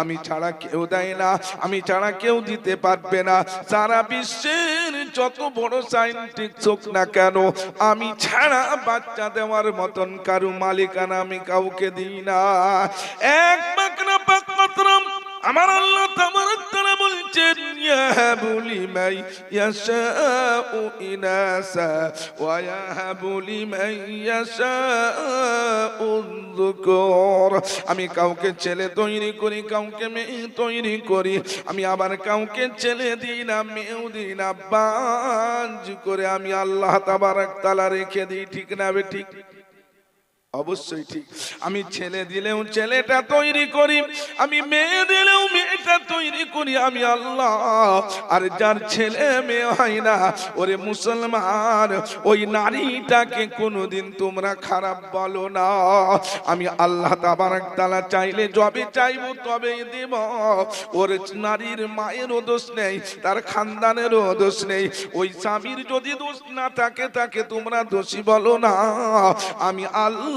আমি ছাড়া কেউ দেয় না, আমি ছাড়া কেউ দিতে পারবে না। সারা বিশ্বের যত বড় সাইন্টিস্ট হোক না কেন, আমি ছাড়া বাচ্চা দেওয়ার মতন কারু মালিকানা আমি কাউকে দিই না। এক বাকরা পাক মাত্রম, আমার আল্লাহ তোমার তারা বলছেন ইয়াহাবু লিমান ইয়াশাউ ইনাসা ওয়া ইয়াহাবু লিমান ইয়াশাউ আমি কাউকে ছেলে তৈরি করি, কাউকে মেয়ে তৈরি করি। আমি আবার কাউকে ছেলে দিই না, মেয়েও দিই না বাজ করে আমি আল্লাহ তাবারক তাআলা রেখে দিই। ঠিক না বে ঠিক? অবশ্যই ঠিক। আমি ছেলে দিলেও ছেলেটা তৈরি করি, আমি মেয়ে দিলেও মেয়েটা তৈরি করি, আমি আল্লাহ। আর যার ছেলে মেয়ে হয় না, ওরে মুসলমান, ওই নারীটাকে কোনোদিন তোমরা খারাপ বলো না। আমি আল্লাহ তাবারাক তাআলা চাইলে যবে চাইব তবেই দেব। ওর নারীর মায়েরও দোষ নেই, তার খানদানেরও দোষ নেই। ওই স্বামীর যদি দোষ না থাকে, তাকে তোমরা দোষী বলো না। আমি আল্লাহ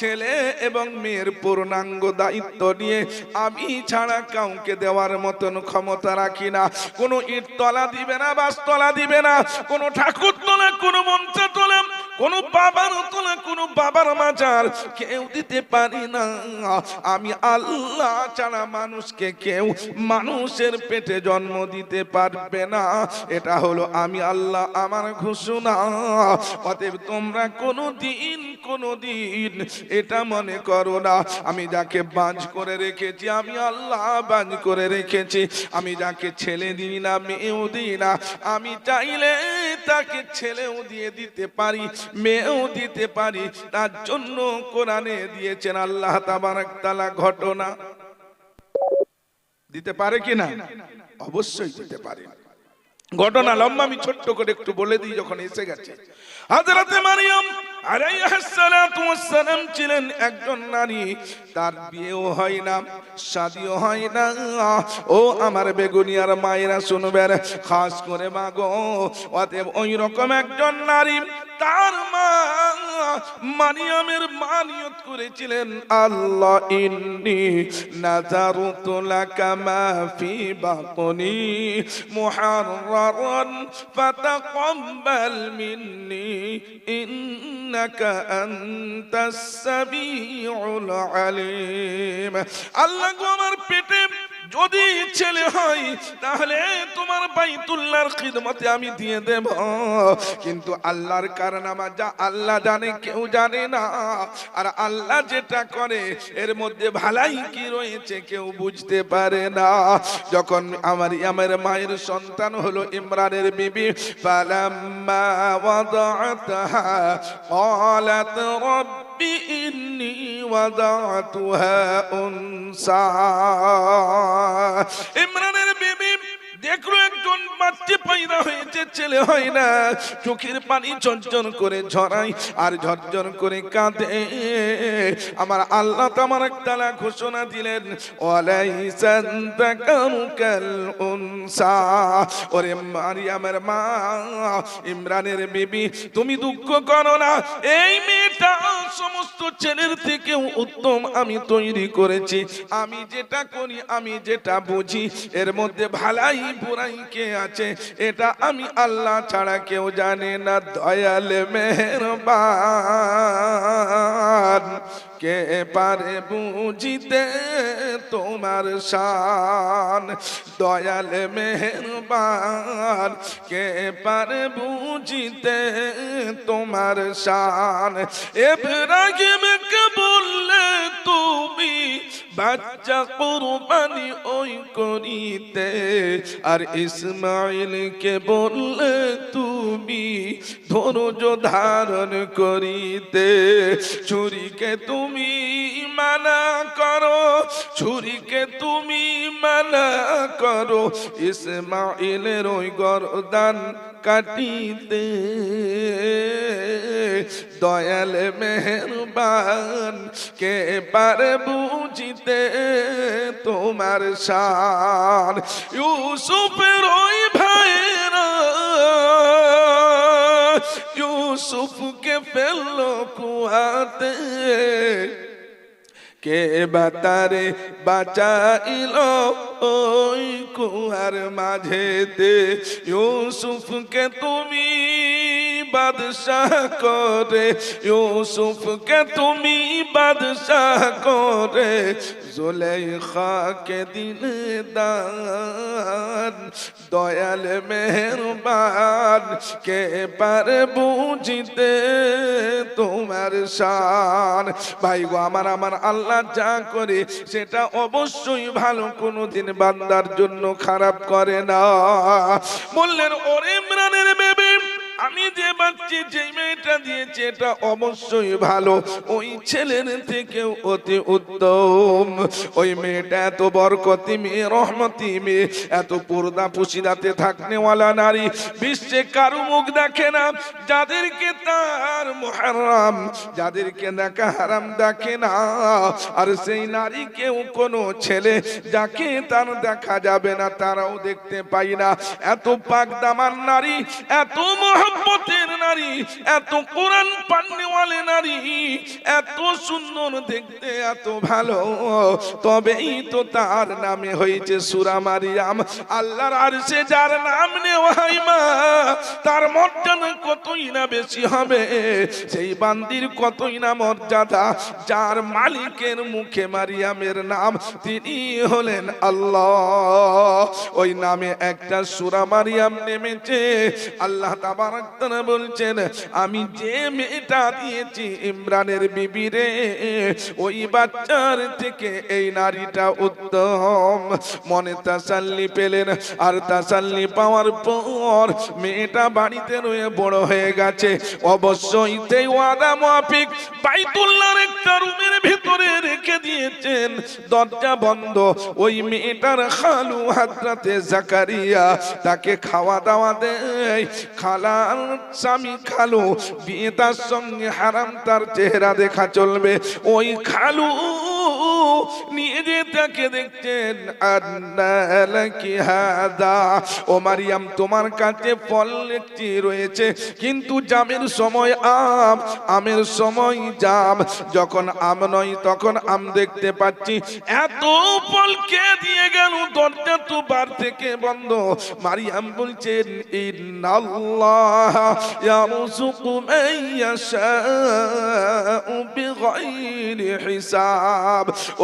ছেলে এবং মেয়ের পূর্ণাঙ্গ দায়িত্ব নিয়ে আমি ছাড়া কাউকে দেওয়ার মতন ক্ষমতা রাখি না। কোনো ইট তলা দিবে না বাস তলা দিবে না, কোনো ঠাকুর তোলা, কোনো মঞ্চে তোলা কোনো বাবার তোলা কোনো বাবার মাজার কেউ দিতে পারি না। আমি আল্লাহ ছাড়া মানুষকে কেউ মানুষের পেটে জন্ম দিতে পারবে না। এটা হলো আমি আল্লাহ আমার ঘোষণা। অতএব তোমরা কোনো দিন কোনো দিন এটা মনে করো না। আমি যাকে বাজ করে রেখেছি, আমি আল্লাহ বাজ করে রেখেছি। আমি যাকে ছেলে দিই না, মেয়েও দিই না। আমি চাইলে তাকে ছেলেও দিয়ে দিতে পারি। মেয়েও দিতে পারি, তার জন্য কোরআনে দিয়েছেন আল্লাহ তাবারাক তাআলা ঘটনা। দিতে পারে কি না অবশ্যই দিতে পারে। ঘটনা লম্বা, আমি ছোট্ট করে একটু বলে দিই, যখন এসে গেছে। হাজরাতে মারিয়াম আলাইহিস সালাতু ওয়াস ছিলেন একজন নারী। তার বিয়েও হয় না, শাদিও হয় না। ও আমার বেগুনিয়ার মায়েরা শুনবেন, খাস করে মাগো অতএব ওই রকম একজন নারী তার মা মারিয়ামের মা নিয়ত করেছিলেন, আল্লাহ ইন্নি নাজারতু লাকা মা ফি বাতনি মুহাররান ফাতাকাব্বাল মিন্নি ইন্নাকা আনতাস সামিউল আলিম আল্লাহ গো আমার পেটে যদি ছেলে হয় তাহলে তোমার বাইতুল্লাহর খিদমতে আমি দিয়ে দেব কিন্তু আল্লাহর কারনামা যা আল্লাহ জানে কেউ জানে না আর আল্লাহ যেটা করে এর মধ্যে ভালাই কি রয়েছে কেউ বুঝতে পারে না যখন আমার আমার মায়ের সন্তান হলো ইমরানের বিবি ফালাম্মা ওয়াদাআতহা قالت رب إني وضعتها أنثى ইমরানের বিবি দেখলো একজন বাচ্চা পয়দা হয়েছে ছেলে হয় না চোখের পানি ঝরঝর করে ঝরাই আর ঝরঝর করে কাঁদে আমার আল্লাহ তামার তালা ঘোষণা দিলেন ওয়ালাইসান তাকারুকাল উনসা ওরে মারিয়ামের মা ইমরানের বিবি তুমি দুঃখ করো না এই মেয়েটা সমস্ত চ্যানেল থেকেও উত্তম আমি তৈরি করেছি। আমি যেটা করি, আমি যেটা বুঝি। এর মধ্যে ভালাই বুড়াই কে আছে? এটা আমি আল্লাহ ছাড়া কেউ জানে না। দয়াল মেহরবান। কে পারে বুঝিতে তোমার শান? দয়াল মেহরবান কে পারে বুঝিতে তোমার শান? তুমি বাচ্চা কোরবানি ওই করিতে। আর ইসমাইলকে বললে, তুমি ধৈর্য ধারণ করিতে। ছুরিকে তুমি মানা করো, ছুরিকে তুমি মানা করো। ইসমাইলের ওই গরদান কাটিতে। দয়াল মেহরবান, কে পারে বুঝিতে তোমার শান ইউসুফের ওই ভাইরা, ইউসুফকে ফেলল কুয়াতে। কে বাতারে বাঁচাইল ওই কুয়ার মাঝেতে? ইউসুফকে তুমি বাদশাহ করে, ইউসুফকে তুমি বাদশাহ করে জুলেখাকে দিলে দান দয়াল মেহরবান কে পারে বুঝিতে তোমার শান ভাই গো, আমার আমার আল্লাহ যা করে, সেটা অবশ্যই ভালো, কোনোদিন বান্দার জন্য খারাপ করে না। বললেন, ওরে ইমরানের আমি যে বাচ্চি, যে মেয়েটা দিয়েছে, এটা অবশ্যই ভালো। ওই ছেলের থেকেও অতি উত্তম। ওই মেয়েটা এত বরকতি মেয়ে রহমতি মেয়ে এত পর্দা পুশিদাতে থাকনেওয়ালা নারী। বিশ্বে কারু মুখ দেখে না, যাদেরকে তার মুহাররাম, যাদেরকে দেখা হারাম দেখে না। আর সেই নারীকেও কোনো ছেলে যাকে তার দেখা যাবে না, তারাও দেখতে পাই না। এত পাক নারী, এত মহব্বতের নারী, এত কোরআন পান্নেওয়ালে নারী, এত সুন্দর দেখতে, এত ভালো। তবেই তো তার নামে হয়েছে সুরা মারিয়াম। আল্লাহর আর সে যার নাম নেওয়াই মা, তার মর্যাদা কতই না বেশি হবে? সেই বান্দির কতই না মর্যাদা? যার মালিকের মুখে মারিয়ামের নাম, তিনি হলেন আল্লাহ। ওই নামে একটা সুরা মারিয়াম নেমেছে। আল্লাহ তাবারাক তাআলা বলছেন, আমি যে মেয়েটা দিয়েছি ইমরানের বিবিরে ওই বাচ্চার থেকে এই নারীটা উত্তম। মনে তাসাল্লি পেলেন, আর তাসাল্লি পাওয়ার পর মেয়েটা বাড়িতে রয়ে বড় হয়ে গেছে। অবশ্যই তেই ওয়াদা মাফিক বাইতুল্লাহর একটা রুমের ভিতরে রেখে দিয়েছেন। দরজা বন্ধ। ওই মেয়েটার খালু হাজরাতে জাকারিয়া তাকে খাওয়া দাওয়া দেয়। খালার স্বামী খালু বিয়ে তার সঙ্গে হারাম তার চেহারা দেখা চলবে। ওই খালু নিয়ে যে তাকে দেখছেন ও মারিয়াম, তোমার কাছে ফল একটি রয়েছে, কিন্তু জামের সময় আম, আমের সময় জাম। যখন আম নয়, তখন আম দেখতে পাচ্ছি, এত ফল কে দিয়ে গেল? দরজা তো বার থেকে বন্ধ। মারিয়াম বলছেন, ইন্নাল্লাহ ইয়ারযুকু মান বিগাইরি হিসাব।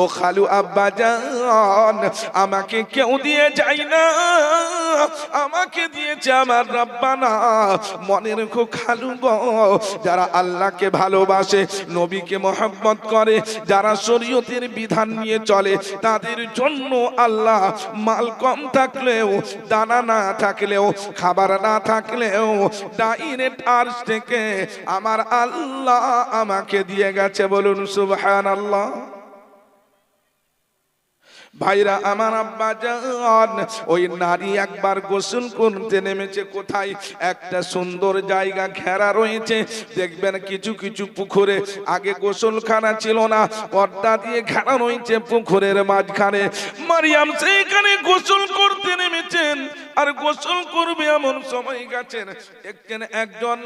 ও খালু আব্বা জান আমাকে কেউ দিয়ে যায় না, আমাকে দিয়েছে আমার রব্বানা। মনে রেখো খালু গো, যারা আল্লাহকে ভালোবাসে, নবীকে মোহাম্মত করে, যারা শরীয়তের বিধান নিয়ে চলে, তাদের জন্য আল্লাহ মাল কম থাকলেও, দানা না থাকলেও, খাবার না থাকলেও, ডাইরেক্ট আর থেকে আমার আল্লাহ আমাকে দিয়ে গেছে বলুন সুবহান আল্লাহ ভাইরা, আমার আব্বা জান, ওই নারী একবার গোসল করতে নেমেছে কোথায়? একটা সুন্দর জায়গা ঘেরা রয়েছে। দেখবেন কিছু কিছু পুকুরে আগে গোসলখানা ছিল না, পর্দা দিয়ে ঘেরা রয়েছে পুকুরের মাঝখানে। মারিয়াম সেইখানে গোসল করতে নেমেছেন। আর গোসল করবে এমন সময় গেছেন। একজন একজন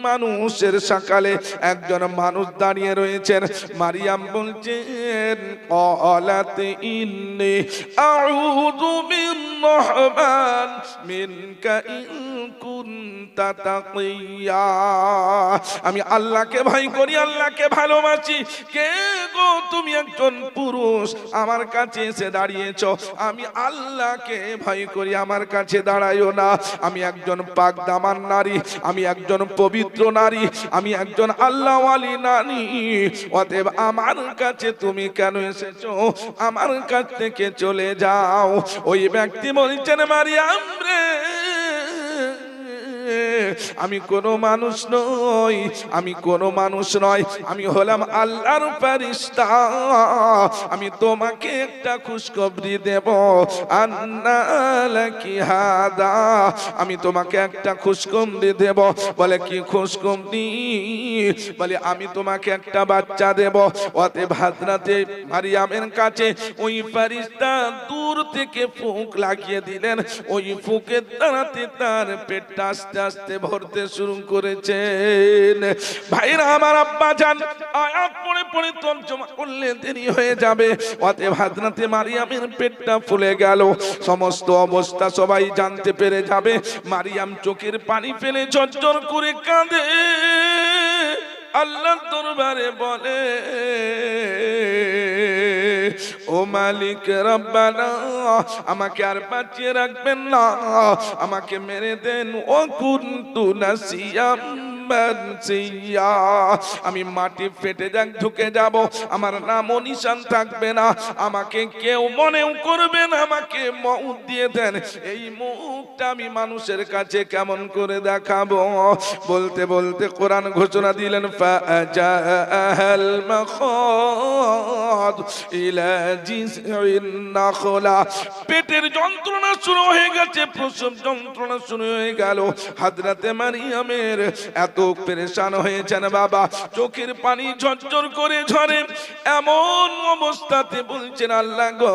মানুষের সকালে একজন মানুষ দাঁড়িয়ে রয়েছেন। মারিয়াম বলছেন, অলাত ইন্নি আউযু বির-রহমান মিনকা ইন আমি আল্লাহকে ভয় করি, আল্লাহকে ভালোবাসি। কে গো তুমি একজন পুরুষ? আমার কাছে এসে দাঁড়িয়েছ। আমি আল্লাহকে ভয় করি, আমার কাছে দাঁড়াইও না। আমি একজন পাক দামান নারী, আমি একজন পবিত্র নারী, আমি একজন আল্লাহওয়ালি নারী। অতএব আমার কাছে তুমি কেন এসেছ? আমার কাছ থেকে চলে যাও। ওই ব্যক্তি বলছেন, মারিয়াম রে আমি কোনো মানুষ নই, আমি কোনো মানুষ নয়, আমি হলাম আল্লাহর ফারিস্তা আমি তোমাকে একটা খুশখবরি দেব। আন্নালাকি হাদা। আমি তোমাকে একটা খুশখবরি দেব। বলে, কি খুশখবরি? বলে, আমি তোমাকে একটা বাচ্চা দেব। অতে ভাদ্রাতে মারিয়ামের কাছে ওই ফারিস্তা দূর থেকে ফুঁক লাগিয়ে দিলেন। ওই ফুঁকের দাঁড়াতে তার পেটটা আস্তে আস্তে আস্তে ভরতে শুরু করেছেন। ভাইরা, আমার আব্বা যান, আয়াত পড়ে পড়ে তর্জমা করলে দেরি হয়ে যাবে। অতএব হাজরাতে মারিয়ামের পেটটা ফুলে গেল। সমস্ত অবস্থা সবাই জানতে পেরে যাবে। মারিয়াম চোখের পানি ফেলে ঝরঝর করে কাঁদে। আল্লাহ দরবারে বলে ও মালিক রব্বানা আমাকে আর বাঁচিয়ে রাখবেন না। আমাকে মেরে দেন ও কুন্তু নাসিয়াম। আমি মাটি ফেটে যাক, ঢুকে যাব। আমার নাম নিশান থাকবে না। আমাকে কেউ মনেও করবে না, আমাকে মউত দিয়ে দেন। এই মুখটা আমি মানুষের কাছে কেমন করে দেখাবো? বলতে বলতে কোরআন ঘোষণা দিলেন পেটের যন্ত্রণা শুরু হয়ে গেছে, প্রসব যন্ত্রণা শুরু হয়ে গেল। হাজরাতে মারিয়ামের এত পেরেশান হয়েছেন বাবা। চোখের পানি ঝরঝর করে ঝরে। এমন অবস্থাতে বলছেন, আল্লাহ গো,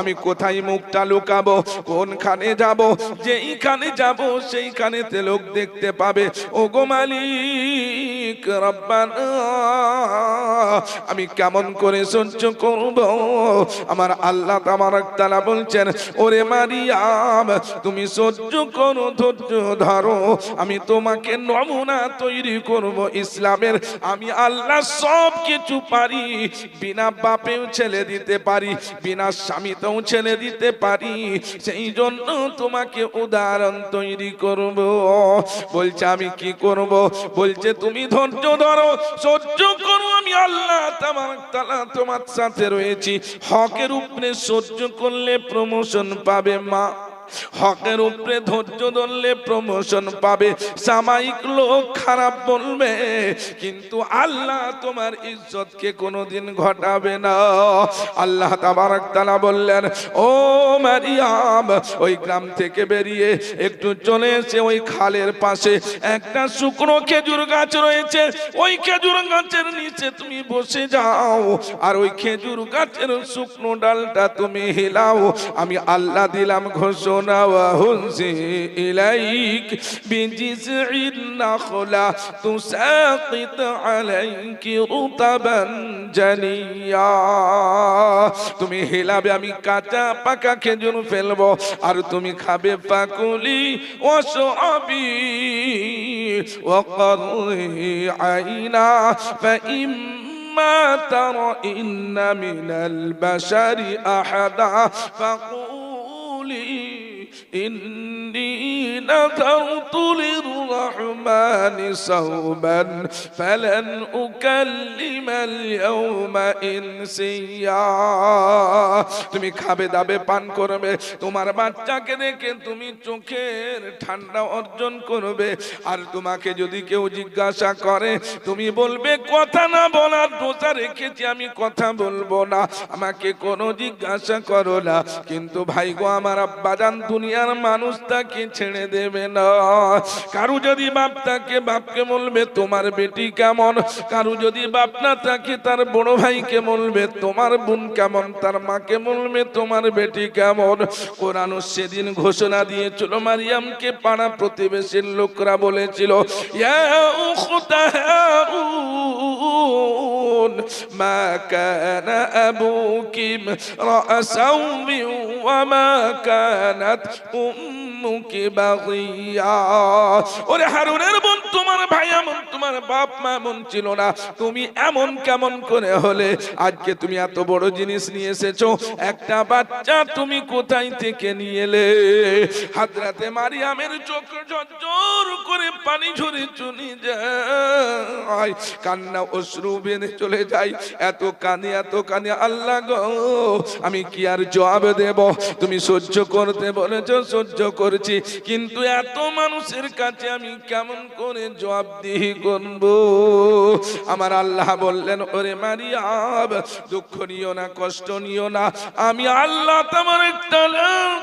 আমি কোথায় মুখটা লুকাবো? কোনখানে যাব? যেইখানে যাব, সেইখানেতে লোক দেখতে পাবে। ও গো মালিক, রব্বানা, আমি কেমন করে সহ্য করব? আমার আল্লাহ আমার তালা বলছেন, ওরে মারিয়াম, তুমি সহ্য করো, ধৈর্য ধরো। আমি তোমাকে নমুনা তৈরি করব ইসলামের। আমি আল্লাহ সব কিছু পারি, বিনা বাপেও ছেলে দিতে পারি, বিনা স্বামীতেও ছেলে দিতে পারি। সেই জন্য তোমাকে উদাহরণ তৈরি করব। বলছে, আমি কি করব? বলছে, তুমি ধৈর্য ধরো, সহ্য করো, আমি আল্লাহ তালা তোমার সাথে রয়েছি। হকের উপরে সহ্য করলে প্রমোশন পাবে মা। হকের উপরে ধৈর্য ধরলে প্রমোশন পাবে। সামায়িক লোক খারাপ বলবে, কিন্তু আল্লাহ তোমার ইজ্জতকে কোনোদিন ঘটাবে না। আল্লাহ তাবারাক তাআলা বললেন, ও মারিয়াম, ওই গ্রাম থেকে বেরিয়ে একটু চলে এসে ওই খালের পাশে একটা শুকনো খেজুর গাছ রয়েছে। ওই খেজুর গাছের নিচে তুমি বসে যাও আর ওই খেজুর গাছের শুকনো ডালটা তুমি হিলাও। আমি আল্লাহ দিলাম ঘোষণা وهزي إليك بجذع النخلة تساقط عليك رطبا جنيا তুমি হিলাবে আমি কাঁচা পাকা খেজুর ফেলবো আর তুমি খাবে পাকুলি ওয়াশরাবি وقري عينا فإما ترئن من البشر أحدا فقولي إني نذرت للرحمن صوما فلن أكلم اليوم إنسيا তুমি খাবে দাবে পান করবে তোমার বাচ্চাকে রেখে তুমি চোখের ঠান্ডা অর্জন করবে আর তোমাকে যদি কেউ জিজ্ঞাসা করে তুমি বলবে কথা না বলার রোজা রেখেছি আমি কথা বলবো না আমাকে কোনো জিজ্ঞাসা করো না কিন্তু ভাই গো আমার আব্বাজান দুনিয়ার মানুষ তাকে ছেড়ে দেবে না। কারু যদি বাপ তাকে, বাপকে বলবে, তোমার বেটি কেমন? কারু যদি বাপ না তাকে, তার বড় ভাইকে বলবে, তোমার বোন কেমন? তার মাকে বলবে, তোমার বেটি কেমন? কোরআন সেদিন ঘোষণা দিয়েছিল, মারিয়ামকে পাড়া প্রতিবেশীর লোকরা বলেছিল মা ওরে হারুনের বোন, তোমার ভাই এমন, তোমার বাপ মা এমন ছিল না। তুমি এমন কেমন করে হলে? আজকে তুমি এত বড় জিনিস নিয়ে এসেছ। একটা বাচ্চা তুমি কোথায় থেকে নিয়ে এলে? মারিয়ামের চোখ করে পানি ঝরে চলে যায়। কান্না অশ্রু বেঁধে চলে যায়। এত কানে এত কানে, আল্লাহ গো, আমি কি আর জবাব দেব? তুমি সহ্য করতে বলেছ, সহ্য করছি। কিন্তু এত মানুষের কাছে আমি কেমন করে জবাব দিই করব? আমার আল্লাহ বললেন, ওরে মারিয়াব দুঃখ নিও না, কষ্ট নিও না। আমি আল্লাহ তোমার একটা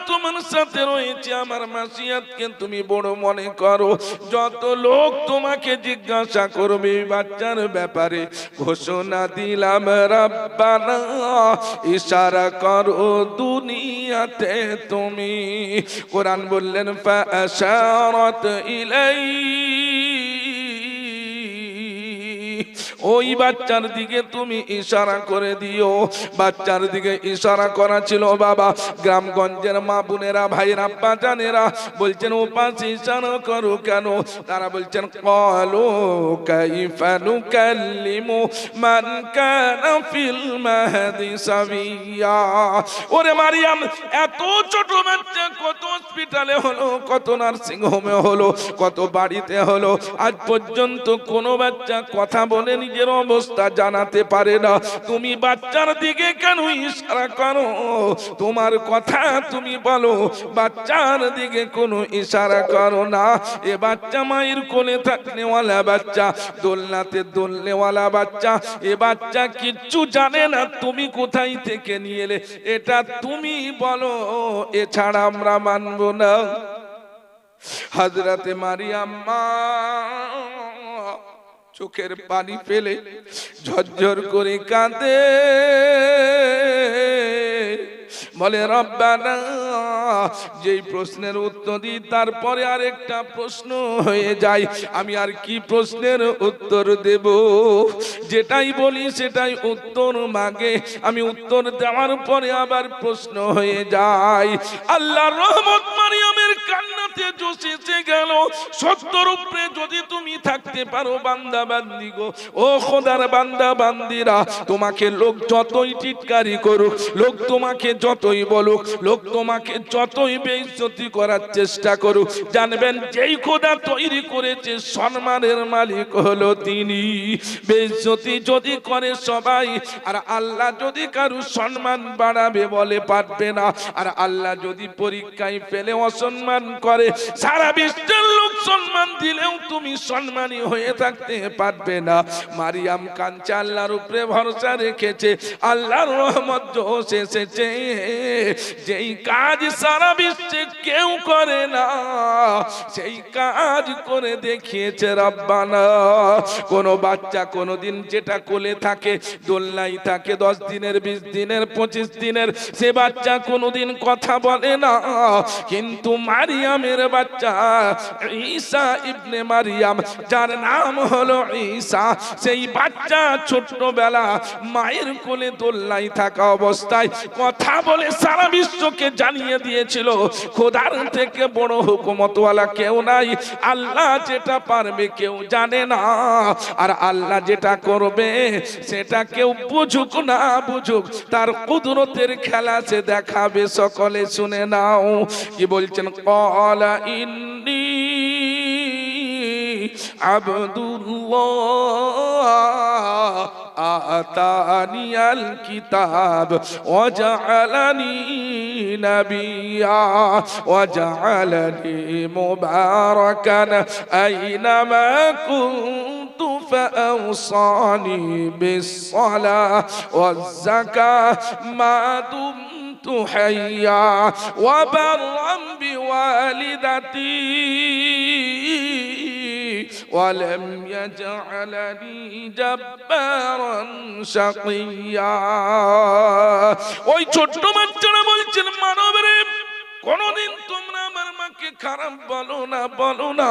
তোমার সাথে রয়েছে, আমার মাসিয়াতকে তুমি বড় মনে করো। যত লোক তোমাকে জিজ্ঞাসা করবে বাচ্চার ব্যাপারে, ঘোষণা দিলাম, রাব্বানা, ইশারা করো দুনিয়াতে তুমি। কোরআন বল বললেন أشارت إليه ওই বাচ্চার দিকে তুমি ইশারা করে দিও। বাচ্চার দিকে ইশারা করা ছিল বাবা। গ্রামগঞ্জের মা বোনেরা, ভাইয়েরা, বাজানেরা বলছেন ও পাশে ইশারা করো কেন? তারা বলছেন, কলো কাইফা নুকাল্লিমু মান কানা ফিল মাহদি সাবিয়া। ওরে মারিয়াম, এত ছোট বাচ্চা কত হসপিটালে হলো, কত নার্সিং হোমে হলো, কত বাড়িতে হলো। আজ পর্যন্ত কোনো বাচ্চা কথা বলে নিজের অবস্থা জানাতে পারে না। তুমি বাচ্চার দিকে কেন ইশারা করো? তোমার কথা তুমি বলো, বাচ্চার দিকে কোনো ইশারা করো না। এ বাচ্চা মায়ের কোলে থাকনেওয়ালা বাচ্চা, দোলনাতে দোলনেওয়ালা বাচ্চা, এ বাচ্চা কিচ্ছু জানে না, তুমি কোথায় থেকে নিয়ে এলে? এটা তুমি বলো, এছাড়া আমরা মানবো না। হাজরাতে মারিয়াম্মা চোখের পানি ফেলে ঝরঝর করে কাঁদে। বলে, রব্বানা, যেই প্রশ্নের উত্তর দিই, তারপরে আরেকটা প্রশ্ন হয়ে যায়। আমি আর কি প্রশ্নের উত্তর দেব? যেটাই বলি, সেটাই উত্তর মাগে। আমি উত্তর দেওয়ার পরে আবার প্রশ্ন হয়ে যায়। আল্লাহর রহমত মারিয়ামের কান্নাতে জোশেছে গেল। সত্যর উপরে যদি তুমি থাকতে পারো বান্দা বান্দি গো। ও খোদার বান্দা বান্দিরা তোমাকে লোক যতই টিটকারি করুক, লোক তোমাকে যতই বলুক, লোক তোমাকে যতই বেইজ্জতি করার চেষ্টা করুক, জানবেন যেই খোদা তৈরি করেছে, সম্মানের মালিক হলো তিনি। বেইজ্জতি যদি করে সবাই, আর আল্লাহ যদি কারু সম্মান বাড়াবে বলে পারবে না, আর আল্লাহ যদি পরীক্ষায় ফেলে অসম্মান করে সারা বিশ্বের লোক সম্মান দিলেও তুমি সম্মানী হয়ে থাকতে পারবে না। মারিয়াম কাঞ্চা আল্লাহর উপরে ভরসা রেখেছে, আল্লাহর রহমত জোশ এসেছে। যেই কাজ সারা বিশ্বে কেউ করে না, সেই কাজ করে দেখিয়েছে রব্বানা। কোন বাচ্চা কোনোদিন যেটা কোলে থাকে দোলনাই থাকে, দশ দিনের, বিশ দিনের, পঁচিশ দিনের, সে বাচ্চা কোনোদিন কথা বলে না। কিন্তু মারিয়ামের বাচ্চা, ঈসা ইবনে মারিয়াম, যার নাম হলো ঈসা, সেই বাচ্চা ছোট্টবেলা মায়ের কোলে দোলনাই থাকা অবস্থায় কথা বলে সারা বিশ্বকে জানিয়ে দিয়েছিল, খোদার থেকে বড় হুকুমতওয়ালা কেউ নাই, আল্লাহ যেটা পারবে কেউ জানে না, আর আল্লাহ যেটা করবে সেটা কেউ বুঝুক না বুঝুক, তার কুদরতের খেলা সে দেখাবে, সকলে শুনে নাও, কি বলছেন? কলা قال إني عبد الله. آتاني الكتاب وجعلني نبيا وجعلني مباركا. أينما كنت فأوصاني بالصلاة والزكاة ما دمت حيا. وبرا بوالدتي ولم يجعلني جبارا شقيا ওই ছোট্ট বাচ্চারা বলছেন মানবরে কোনদিন তোমরা আমার মাকে খারাপ বলো না বলো না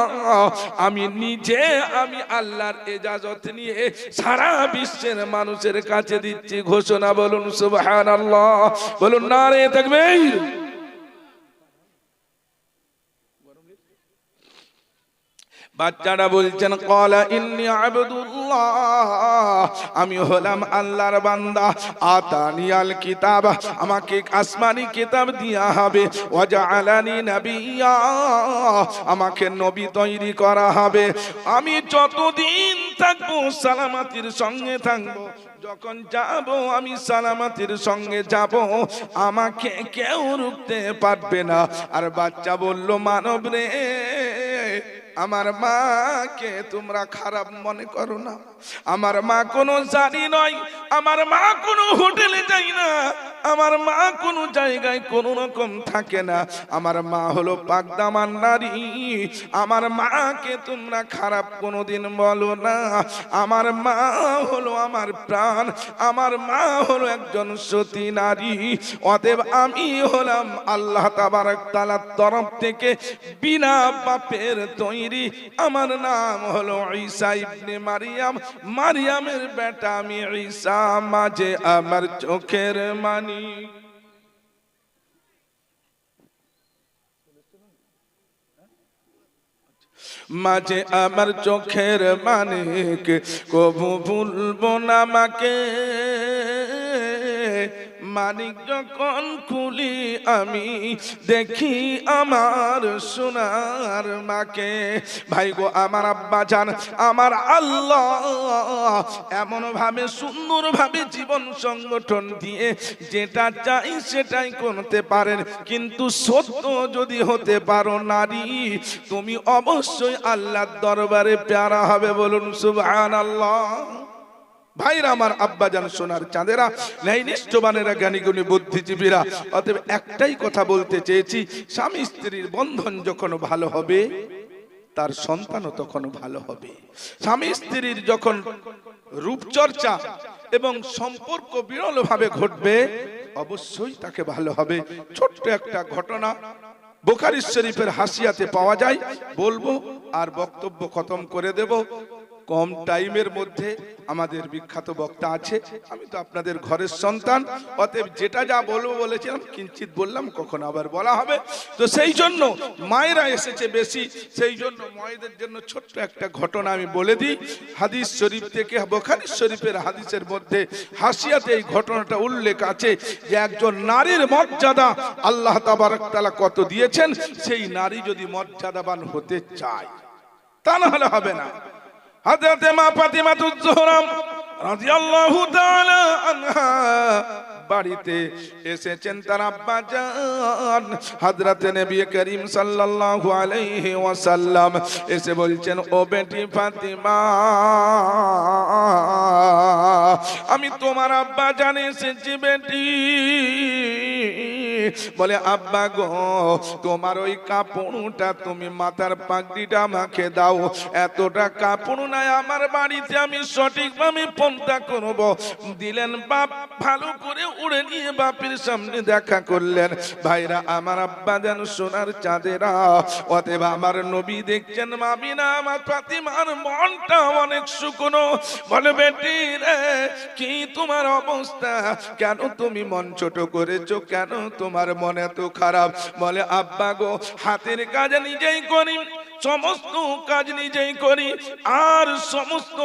আমি নিজে আমি আল্লাহর এজাজত নিয়ে সারা বিশ্বের মানুষের কাছে দিচ্ছি ঘোষণা বলুন সুবহানাল্লাহ বলুন না রে তাকবীর বাচ্চারা বলছেন, কলা ইন্নি আবদুল্লাহ, আমি হলাম আল্লাহর বান্দা। আতানিয়াল কিতাব, আমাকে আসমানি কিতাব দিয়া হবে। ওয়াজআলানি নাবিয়্যা আমাকে নবী তৈরি করা হবে। আমি যতদিন থাকব সালামাতির সঙ্গে থাকব। যখন যাব, আমি সালামাতির সঙ্গে যাব। আমাকে কেউ রুখতে পারবে না। আর বাচ্চা বলল, মানব রে আমার মাকে তোমরা খারাপ মনে করো না। আমার মা কোনো জানি নয়, আমার মা কোনো হোটেলে যায় না, আমার মা কোনো জায়গায় কোনো রকম থাকে না। আমার মা হলো পাকদামান নারী, আমার মাকে তোমরা খারাপ কোনোদিন বলো না। আমার মা হলো আমার প্রাণ, আমার মা হলো একজন সতী নারী। অতএব আমি হলাম আল্লাহ তাবারক তাআলার তরফ থেকে বিনা বাপের তৈরি। আমার নাম হলো ঈসা ইবনে মারিয়াম মারিয়ামের বেটা আমি ঈসা, মাঝে আমার চোখের মানি। মাঝে আমার চোখের মানিক, কবু ভুলবো না মাকে মানিক যখন খুলি, আমি দেখি আমার সোনার মাকে। ভাই গো, আমার আব্বা জান, আমার আল্লাহ এমন ভাবে সুন্দর ভাবে জীবন সংগঠন দিয়ে যেটা চাই সেটাই করতে পারেন। কিন্তু সত্য যদি হতে পারো, নারী, তুমি অবশ্যই আল্লাহর দরবারে প্যারা হবে বলুন, সুবহানাল্লাহ। ভাইরা আমার আব্বাজান সোনার চাঁদেরা ন্যায়নিষ্ঠবানেরা জ্ঞানীগুণী বুদ্ধিজীবীরা, অতএব একটাই কথা বলতে চেয়েছি, স্বামী স্ত্রীর বন্ধন যখন ভালো হবে, তার সন্তানও তখন ভালো হবে। স্বামী স্ত্রীর যখন রূপচর্চা এবং সম্পর্ক বিরলভাবে ঘটবে, অবশ্যই তাকে ভালো হবে। ছোট্ট একটা ঘটনা, বোখারি শরীফের হাসিয়াতে পাওয়া যায়, বলব আর বক্তব্য খতম করে দেব। কম টাইমের মধ্যে আমাদের বিখ্যাত বক্তা আছে, আমি তো আপনাদের ঘরের সন্তান, অতএব যেটা যা বলব বলেছিলাম কিঞ্চিত বললাম, কখন আবার বলা হবে। তো সেই জন্য মায়েরা এসেছে বেশি, সেই জন্য মায়েদের জন্য ছোট্ট একটা ঘটনা আমি বলে দিই। হাদিস শরীফ থেকে, বোখারি শরীফের হাদিসের মধ্যে হাসিয়াতে এই ঘটনাটা উল্লেখ আছে যে একজন নারীর মর্যাদা আল্লাহ তাবারক তাআলা কত দিয়েছেন, সেই নারী যদি মর্যাদাবান হতে চায়, তা না হলে হবে না। হযরতে মা ফাতিমাতুজ জোহরা রাদিয়াল্লাহু তাআলা আনহা বাড়িতে এসেছেন, তার আব্বা জান। হযরতে নবী করিম সাল্লাল্লাহু আলাইহি ওয়াসাল্লাম এসে বলছেন, ও বেটি ফাতিমা, আমি তোমার আব্বা জানে এসেছি বেটি। বলে, আব্বা গো, তোমার ওই কাপড়টা তুমি মাথার পাগড়িটা আমাকে দাও। এতটা কাপড় নাই আমার বাড়িতে, আমি সঠিকভাবে পন্থা করব। দিলেন বাপ, ভালো করে উড়ে নিয়ে বাপের সামনে দেখা করলেন। ভাইরা, আমার আব্বা যেন সোনার চাঁদেরা অতএব আমার নবী দেখছেন মামিনা আমার ফাতিমার মনটা অনেক শুকনো। বলে, বেটি রে, কি তোমার অবস্থা? কেন তুমি মন ছোট করেছ? কেন তোমার মন এত খারাপ বলে আব্বা গো হাতের কাজ নিজেই করি সমস্ত কাজ নিজেই করি আর সমস্ত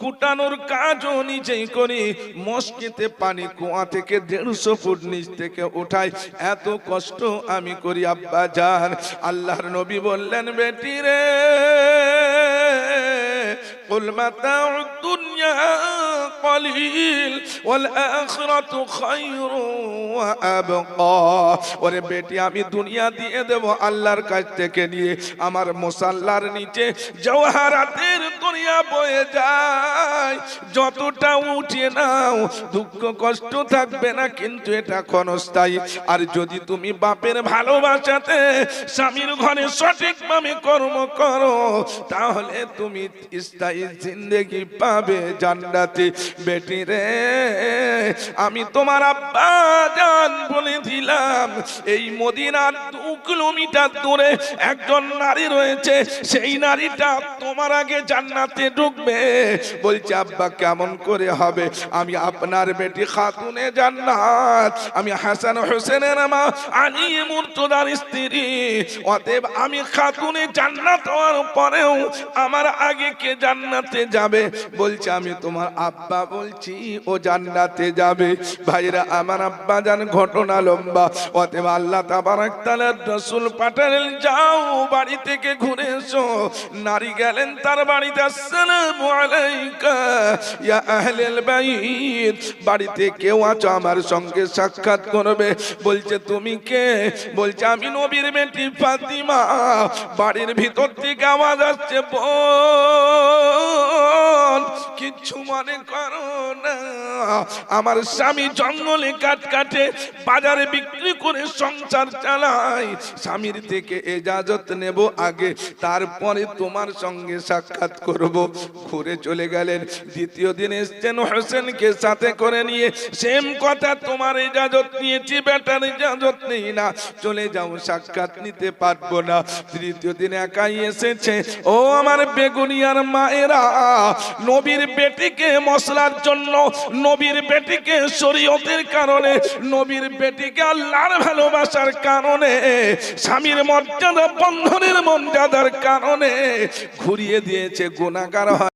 কুটানোর কাজও নিজেই করি মস্কিতে পানি কুয়া থেকে দেড়শো ফুট নিচ থেকে উঠাই এত কষ্ট আমি করি আব্বা জান আল্লাহর নবী বললেন বেটি রে قل متاع الدنيا قليل والآخرة خير وأبقى ওরে বেটি, আমি দুনিয়া দিয়ে দেব আল্লাহর কাছ থেকে নিয়ে। আমার মুসাল্লার নিচে জওহারাতের দুনিয়া বয়ে যায়। যতটা উঠিয়ে নাও, দুঃখ কষ্ট থাকবে না, কিন্তু এটা ক্ষণস্থায়ী। আর যদি তুমি বাপের ভালোবাসাতে স্বামীর ঘরে সঠিকভাবে কর্ম করো, তাহলে তুমি স্থায়ী জিন্দেগি পাবে জান্নাতে। বেটি রে, আমি তোমার আব্বা জান বলে দিলাম। এই মদিনার দু কিলোমিটার দূরে একজন নারী রয়েছে। সেই নারীটা তোমার আগে জান্নাতে ঢুকবে। বলছে, আব্বা, কেমন করে হবে? আমি আপনার বেটি খাতুনে জান্নাত। আমি হাসান হোসেনের মা আলী মুর্তদার স্ত্রী। অতএব আমি খাতুনে জান্নাত হওয়ার পরেও আমার আগে কে জান্নাতে যাবে? বলছে, আমি তোমার আব্বা বলছি, ও জান্নাতে যাবে। ভাইরা, আমার আব্বা জান ঘটনা লম্বা। অতএব আল্লাহ তাবারাক তাআলার রাসূল পাঠালেন, যাও বাড়ি থেকে ঘুরে এসো। নারী গেলেন তার বাড়িতে, আসসালামু আলাইকা, ইয়া আহলাল বাইত। বাড়িতে কেউ আছো? আমার সঙ্গে সাক্ষাৎ করবে। বলছে, তুমি কে? বলছে, আমি নবীর বেটি ফাতিমা। বাড়ির ভিতর থেকে আওয়াজ আসছে বোন কিচ্ছু মনে করো না। আমার স্বামী জঙ্গলে কাঠ কাটে, বাজারে বিক্রি করে সংসার চালায়। স্বামীর থেকে এজাজত নেব আগে, তারপরে তোমার সঙ্গে সাক্ষাৎ করব। ঘুরে চলে গেলেন। দ্বিতীয় দিন এসছেন হোসেনকে সাথে করে নিয়ে। সেম কথা, তোমার ইজাজত নিয়েছি বেটার ইজাজত নেই না। চলে যাও, সাক্ষাৎ নিতে পারব না। তৃতীয় দিন একাই এসেছে। ও আমার বেগুনিয়ার মায়েরা, নবীর বেটিকে মশলার জন্য, নবীর বেটিকে শরীয়তের কারণে, নবীর বেটিকে আল্লাহর ভালোবাসার কারণে, স্বামীর মর্যাদা বন্ধনের মর্যাদার কারণে ঘুরিয়ে দিয়েছে গুণাগার হয়।